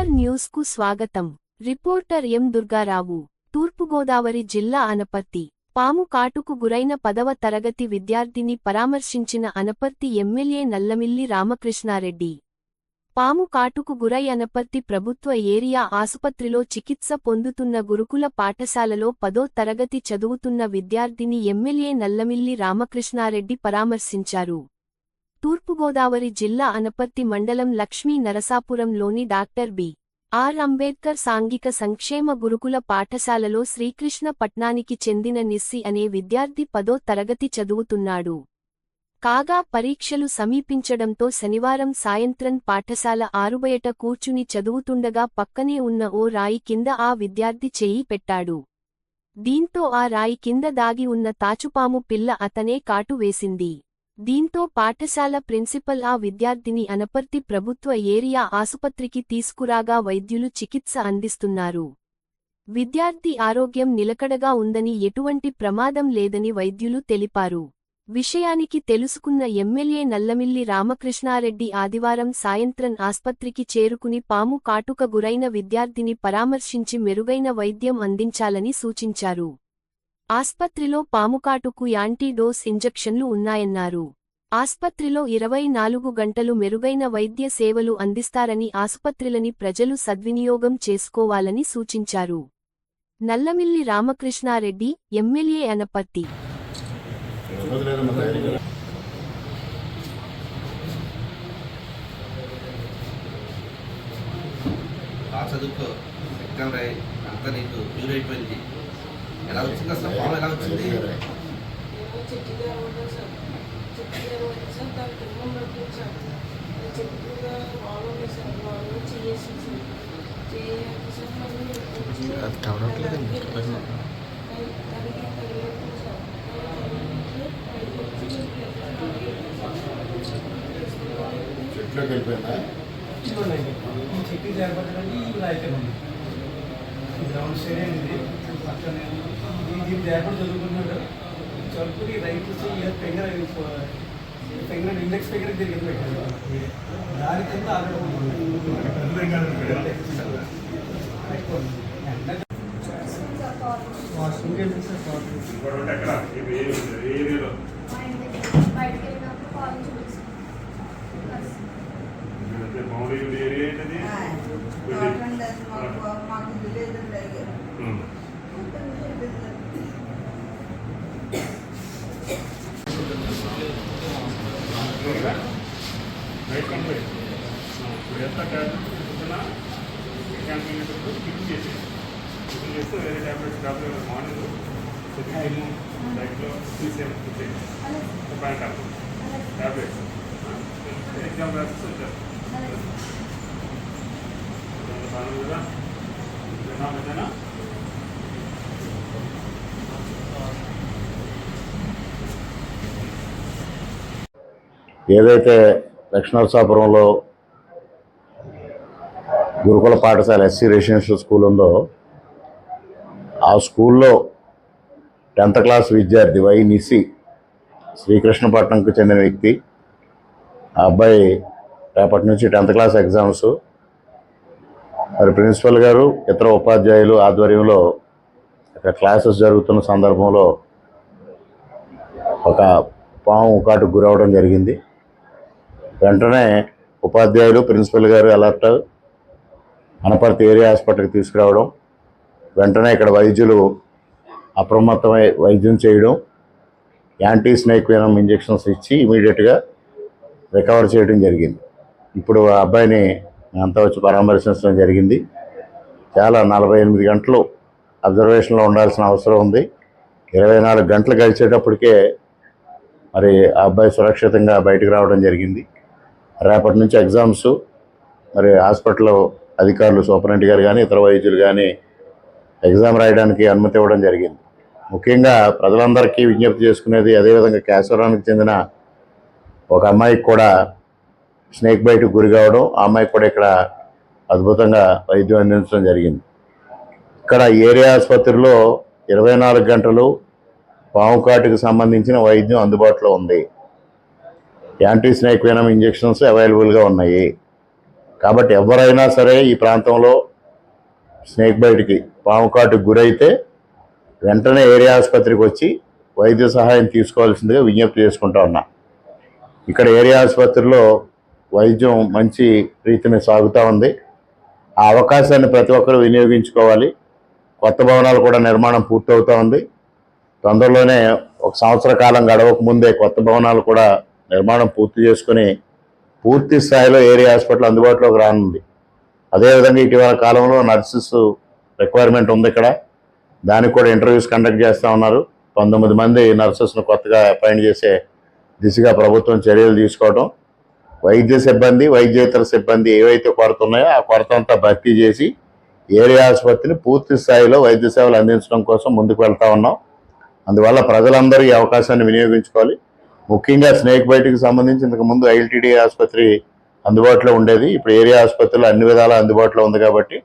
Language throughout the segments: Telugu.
ఎస్ఆర్ న్యూస్కు స్వాగతం. రిపోర్టర్ ఎం దుర్గారావు తూర్పుగోదావరి జిల్లా అనపర్తి. పాము కాటుకు గురైన పదవ తరగతి విద్యార్థిని పరామర్శించిన అనపర్తి ఎమ్మెల్యే నల్లమిల్లి రామకృష్ణారెడ్డి. పాము కాటుకు గురై అనపర్తి ప్రభుత్వ ఏరియా ఆసుపత్రిలో చికిత్స పొందుతున్న గురుకుల పాఠశాలలో పదో తరగతి చదువుతున్న విద్యార్థిని ఎమ్మెల్యే నల్లమిల్లి రామకృష్ణారెడ్డి పరామర్శించారు. తూర్పుగోదావరి జిల్లా అనపర్తి మండలం లక్ష్మీ నరసాపురంలోని డాక్టర్ బి. ఆర్. అంబేద్కర్ సాంఘిక సంక్షేమ గురుకుల పాఠశాలలో శ్రీకృష్ణ పట్నానికి చెందిన నిస్సి అనే విద్యార్థి పదో తరగతి చదువుతున్నాడు. కాగా పరీక్షలు సమీపించడంతో శనివారం సాయంత్రం పాఠశాల ఆరుబయట కూర్చుని చదువుతుండగా పక్కనే ఉన్న ఓ రాయి కింద ఆ విద్యార్థి చేయి పెట్టాడు. దీంతో ఆ రాయి కింద దాగి ఉన్న తాచుపాము పిల్ల అతనే కాటు వేసింది. దీంతో పాఠశాల ప్రిన్సిపల్ ఆ విద్యార్థిని అనపర్తి ప్రభుత్వ ఏరియా ఆసుపత్రికి తీసుకురాగా వైద్యులు చికిత్స అందిస్తున్నారు. విద్యార్థి ఆరోగ్యం నిలకడగా ఉందని ఎటువంటి ప్రమాదం లేదని వైద్యులు తెలిపారు. విషయానికి తెలుసుకున్న ఎమ్మెల్యే నల్లమిల్లి రామకృష్ణారెడ్డి ఆదివారం సాయంత్రం ఆస్పత్రికి చేరుకుని పాము కాటుక గురైన విద్యార్థిని పరామర్శించి మెరుగైన వైద్యం అందించాలని సూచించారు. ఆస్పత్రిలో పాముకాటుకు యాంటీడోస్ ఇంజెక్షన్లు ఉన్నాయన్నారు. ఆస్పత్రిలో ఇరవై నాలుగు గంటలు మెరుగైన వైద్య సేవలు అందిస్తారని ఆసుపత్రులని ప్రజలు సద్వినియోగం చేసుకోవాలని సూచించారు. నల్లమిల్లి రామకృష్ణారెడ్డి ఎమ్మెల్యే అనపర్తి. చదువుకో ఎగ్జామ్ రాయి అంతా నీకు ప్యూర్ అయిపోయింది ఎలా వచ్చింది అసలు? ఫామ్ ఎలా వచ్చింది? అది వచ్చి చెట్లోకి వెళ్ళిపోయిందా చెట్టు ఈ గ్రౌండ్ స్టేడియం ఇది ఈ దీన్ని చేపట్టు చదువుకున్నాడు చదువుకుని right ear finger finger index finger తిరిగి పెట్టాడు. దాని కింద వాష్రూమ్కి వెళ్ళి సార్? బయటకు వెళ్ళినప్పుడు కాల్ చూపిస్తాను మాకు వేరే ట్యాబ్లెట్స్ డాక్టర్ మార్నింగ్ సెకండ్ డైట్లో తీసేయం పాయింట్ ట్యాబ్లెట్స్ ఎగ్జామ్ రాసి వచ్చారు బాగా మీద ఏదైతే లక్ష్మణసాపురంలో గురుకుల పాఠశాల ఎస్సీ రెసిడెన్షియల్ స్కూల్ ఉందో ఆ స్కూల్లో టెన్త్ క్లాస్ విద్యార్థి వై నిసి శ్రీకృష్ణపట్నంకు చెందిన వ్యక్తి. ఆ అబ్బాయి రేపటి నుంచి టెన్త్ క్లాస్ ఎగ్జామ్స్. మరి ప్రిన్సిపల్ గారు ఇతర ఉపాధ్యాయులు ఆధ్వర్యంలో ఇక్కడ క్లాసెస్ జరుగుతున్న సందర్భంలో ఒక పాము కాటుకు గురవడం జరిగింది. వెంటనే ఉపాధ్యాయులు ప్రిన్సిపల్ గారు అలర్ట్ అనపర్తి ఏరియా హాస్పిటల్కి తీసుకురావడం వెంటనే ఇక్కడ వైద్యులు అప్రమత్తమై వైద్యం చేయడం యాంటీ స్నేక్ వెనం ఇంజెక్షన్స్ ఇచ్చి ఇమీడియట్గా రికవర్ చేయడం జరిగింది. ఇప్పుడు ఆ అబ్బాయిని అంతా వచ్చి పరామర్శించడం జరిగింది. చాలా నలభై ఎనిమిది గంటలు అబ్జర్వేషన్లో ఉండాల్సిన అవసరం ఉంది. ఇరవై నాలుగు గంటలు గడిచేటప్పటికే మరి ఆ అబ్బాయి సురక్షితంగా బయటకు రావడం జరిగింది. రేపటి నుంచి ఎగ్జామ్స్ మరి హాస్పిటల్ అధికారులు సూపరింటెండెంట్ గారు కానీ ఇతర వైద్యులు కానీ ఎగ్జామ్ రాయడానికి అనుమతి ఇవ్వడం జరిగింది. ముఖ్యంగా ప్రజలందరికీ విజ్ఞప్తి చేసుకునేది అదేవిధంగా కేశవరానికి చెందిన ఒక అమ్మాయికి కూడా స్నేక్ బయటకు గురి కావడం ఆ అమ్మాయికి కూడా ఇక్కడ అద్భుతంగా వైద్యం అందించడం జరిగింది. ఇక్కడ ఏరియా ఆసుపత్రిలో ఇరవై నాలుగు గంటలు పాము కాటుకు సంబంధించిన వైద్యం అందుబాటులో ఉంది. యాంటీ స్నేక్ వెనం ఇంజెక్షన్స్ అవైలబుల్గా ఉన్నాయి. కాబట్టి ఎవరైనా సరే ఈ ప్రాంతంలో స్నేక్ బైట్కి పాము కాటుకు గురైతే వెంటనే ఏరియా ఆసుపత్రికి వచ్చి వైద్య సహాయం తీసుకోవాల్సిందిగా విజ్ఞప్తి చేసుకుంటా ఉన్నా. ఇక్కడ ఏరియా ఆసుపత్రిలో వైద్యం మంచి రీతిని సాగుతూ ఉంది. ఆ అవకాశాన్ని ప్రతి ఒక్కరూ వినియోగించుకోవాలి. కొత్త భవనాలు కూడా నిర్మాణం పూర్తవుతూ ఉంది. తొందరలోనే ఒక సంవత్సర కాలం గడవక ముందే కొత్త భవనాలు కూడా నిర్మాణం పూర్తి చేసుకుని పూర్తి స్థాయిలో ఏరియా హాస్పిటల్ అందుబాటులోకి రానుంది. అదేవిధంగా ఇటీవల కాలంలో నర్సెస్ రిక్వైర్మెంట్ ఉంది ఇక్కడ. దానికి కూడా ఇంటర్వ్యూస్ కండక్ట్ చేస్తూ ఉన్నారు. పంతొమ్మిది మంది నర్సెస్ను కొత్తగా అపాయింట్ చేసే దిశగా ప్రభుత్వం చర్యలు తీసుకోవడం వైద్య సిబ్బంది వైద్యేతర సిబ్బంది ఏవైతే కొరత ఉన్నాయో ఆ కొరత అంతా భర్తీ చేసి ఏరియా ఆసుపత్రిని పూర్తి స్థాయిలో వైద్య సేవలు అందించడం కోసం ముందుకు వెళ్తా ఉన్నాం. అందువల్ల ప్రజలందరూ ఈ అవకాశాన్ని వినియోగించుకోవాలి. ముఖ్యంగా స్నేక్ బయటకు సంబంధించి ఇంతకుముందు ఐఎల్టీడీ ఆసుపత్రి అందుబాటులో ఉండేది. ఇప్పుడు ఏరియా ఆసుపత్రిలో అన్ని విధాలా అందుబాటులో ఉంది కాబట్టి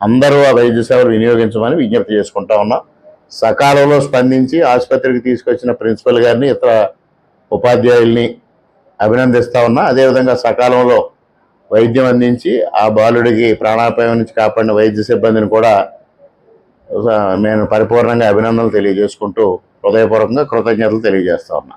అందరూ ఆ వైద్య సేవలు వినియోగించమని విజ్ఞప్తి చేసుకుంటా ఉన్నాం. సకాలంలో స్పందించి ఆసుపత్రికి తీసుకొచ్చిన ప్రిన్సిపల్ గారిని ఇతర ఉపాధ్యాయుల్ని అభినందిస్తా ఉన్నా. అదేవిధంగా సకాలంలో వైద్యం అందించి ఆ బాలుడికి ప్రాణాపాయం నుంచి కాపాడిన వైద్య సిబ్బందిని కూడా నేను పరిపూర్ణంగా అభినందనలు తెలియజేసుకుంటూ హృదయపూర్వకంగా కృతజ్ఞతలు తెలియజేస్తా ఉన్నా.